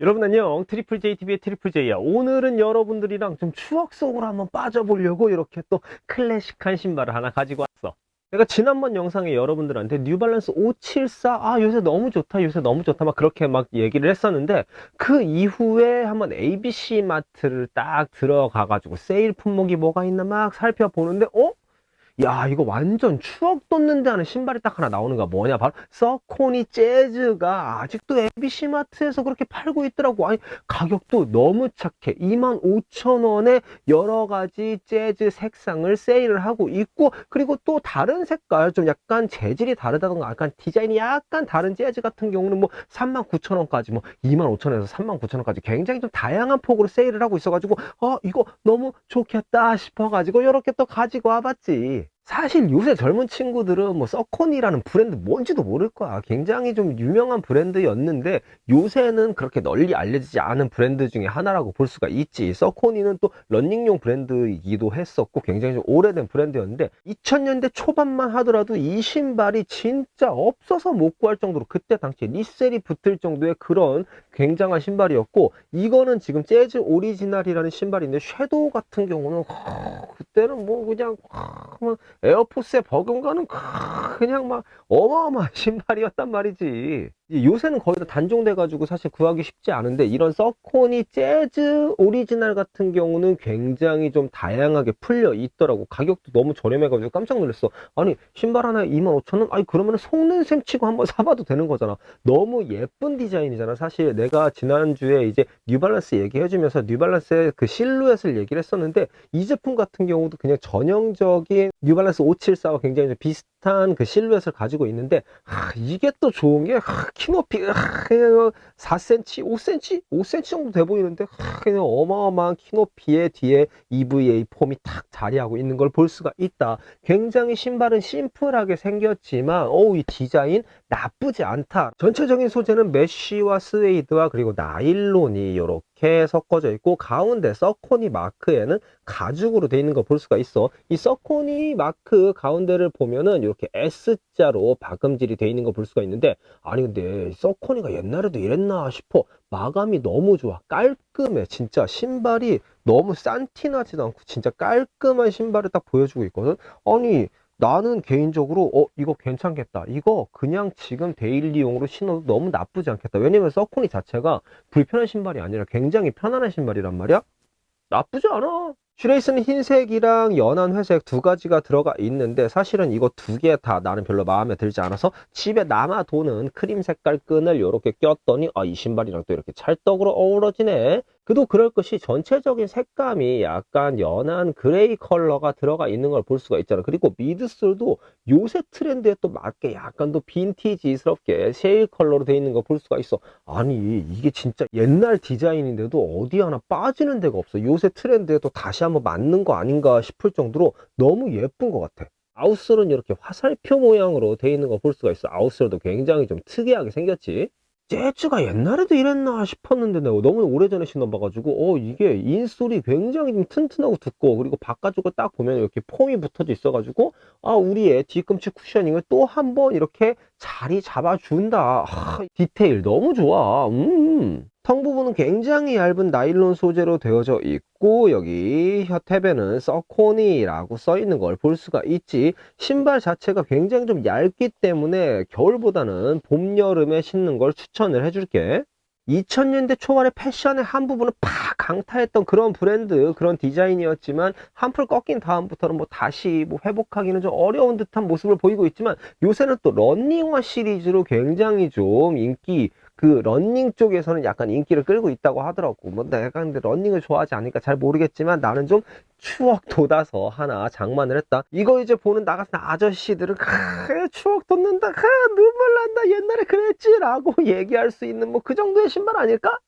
여러분 안녕 트리플 JTV의 트리플 J야 오늘은 여러분들이랑 좀 추억 속으로 한번 빠져보려고 이렇게 또 클래식한 신발을 하나 가지고 왔어 내가 지난번 영상에 여러분들한테 뉴발란스 574 아 요새 너무 좋다 요새 너무 좋다 막 그렇게 막 얘기를 했었는데 그 이후에 한번 ABC 마트를 딱 들어가 가지고 세일 품목이 뭐가 있나 막 살펴보는데 어? 야 이거 완전 추억 돋는데 하는 신발이 딱 하나 나오는 거야. 뭐냐? 바로 서코니 재즈가 아직도 ABC마트에서 그렇게 팔고 있더라고. 아니 가격도 너무 착해. 25,000원에 여러 가지 재즈 색상을 세일을 하고 있고 그리고 또 다른 색깔 좀 약간 재질이 다르다던가 약간 디자인이 약간 다른 재즈 같은 경우는 뭐 39,000원까지 뭐 25,000원에서 39,000원까지 굉장히 좀 다양한 폭으로 세일을 하고 있어가지고 어 이거 너무 좋겠다 싶어가지고 이렇게 또 가지고 와봤지 사실 요새 젊은 친구들은 뭐 서코니라는 브랜드 뭔지도 모를 거야. 굉장히 좀 유명한 브랜드였는데 요새는 그렇게 널리 알려지지 않은 브랜드 중에 하나라고 볼 수가 있지. 서코니는 또 런닝용 브랜드이기도 했었고 굉장히 좀 오래된 브랜드였는데 2000년대 초반만 하더라도 이 신발이 진짜 없어서 못 구할 정도로 그때 당시에 리셀이 붙을 정도의 그런 굉장한 신발이었고 이거는 지금 재즈 오리지널이라는 신발인데 섀도우 같은 경우는 그때는 뭐 그냥 뭐 에어포스에 버금가는 그냥 막 어마어마한 신발이었단 말이지. 요새는 거의 다 단종돼가지고 사실 구하기 쉽지 않은데 이런 서코니 재즈 오리지널 같은 경우는 굉장히 좀 다양하게 풀려 있더라고. 가격도 너무 저렴해가지고 깜짝 놀랐어. 아니 신발 하나에 25,000원? 아니 그러면 속는 셈 치고 한번 사봐도 되는 거잖아. 너무 예쁜 디자인이잖아. 사실 내가 지난주에 이제 뉴발란스 얘기해주면서 뉴발란스의 그 실루엣을 얘기를 했었는데 이 제품 같은 경우도 그냥 전형적인 뉴발란스 574와 굉장히 좀 비슷한 그 실루엣을 가지고 있는데 아, 이게 또 좋은 게 아, 키높이 아, 그냥 4cm, 5cm, 5cm 정도 돼 보이는데 아, 어마어마한 키높이에 뒤에 EVA 폼이 탁 자리하고 있는 걸 볼 수가 있다. 굉장히 신발은 심플하게 생겼지만 어우 이 디자인 나쁘지 않다. 전체적인 소재는 메쉬와 스웨이드와 그리고 나일론이 이렇게 섞어져 있고 가운데 서코니 마크에는 가죽으로 되어 있는 거 볼 수가 있어. 이 서코니 마크 가운데를 보면은 이렇게 S자로 박음질이 되어 있는 거 볼 수가 있는데 아니 근데 서코니가 옛날에도 이랬나 싶어. 마감이 너무 좋아. 깔끔해. 진짜 신발이 너무 싼티나지도 않고 진짜 깔끔한 신발을 딱 보여주고 있거든. 아니 나는 개인적으로 어 이거 괜찮겠다. 이거 그냥 지금 데일리용으로 신어도 너무 나쁘지 않겠다. 왜냐면 서코니 자체가 불편한 신발이 아니라 굉장히 편안한 신발이란 말이야. 나쁘지 않아. 슈레이스는 흰색이랑 연한 회색 두 가지가 들어가 있는데 사실은 이거 두 개 다 나는 별로 마음에 들지 않아서 집에 남아 도는 크림 색깔 끈을 이렇게 꼈더니 아 이 신발이랑 또 이렇게 찰떡으로 어우러지네 그도 그럴 것이 전체적인 색감이 약간 연한 그레이 컬러가 들어가 있는 걸 볼 수가 있잖아 그리고 미드솔도 요새 트렌드에 또 맞게 약간 또 빈티지스럽게 쉐일 컬러로 되어 있는 걸 볼 수가 있어. 아니 이게 진짜 옛날 디자인인데도 어디 하나 빠지는 데가 없어. 요새 트렌드에 또 다시 한번 맞는 거 아닌가 싶을 정도로 너무 예쁜 것 같아. 아웃솔은 이렇게 화살표 모양으로 되어 있는 거 볼 수가 있어. 아웃솔도 굉장히 좀 특이하게 생겼지 재즈가 옛날에도 이랬나 싶었는데 내가 너무 오래전에 신어봐가지고 어 이게 인솔이 굉장히 좀 튼튼하고 두꺼워. 그리고 바깥쪽을 딱 보면 이렇게 폼이 붙어져 있어가지고 아 우리의 뒤꿈치 쿠셔닝을 또 한 번 이렇게 자리 잡아준다. 아, 디테일 너무 좋아. 음. 텅 부분은 굉장히 얇은 나일론 소재로 되어져 있고 여기 혀탭에는 서코니라고 써 있는 걸 볼 수가 있지. 신발 자체가 굉장히 좀 얇기 때문에 겨울보다는 봄 여름에 신는 걸 추천을 해줄게. 2000년대 초반의 패션의 한 부분을 팍 강타했던 그런 브랜드 그런 디자인이었지만 한풀 꺾인 다음부터는 뭐 다시 뭐 회복하기는 좀 어려운 듯한 모습을 보이고 있지만 요새는 또 런닝화 시리즈로 굉장히 좀 인기 그 런닝 쪽에서는 약간 인기를 끌고 있다고 하더라고. 뭐 내가 근데 런닝을 좋아하지 않으니까 잘 모르겠지만 나는 좀 추억 돋아서 하나 장만을 했다. 이거 이제 보는 나 같은 아저씨들은 크, 추억 돋는다. 크, 눈물 난다. 옛날에 그랬지라고 얘기할 수 있는 뭐 그 정도의 신발 아닐까?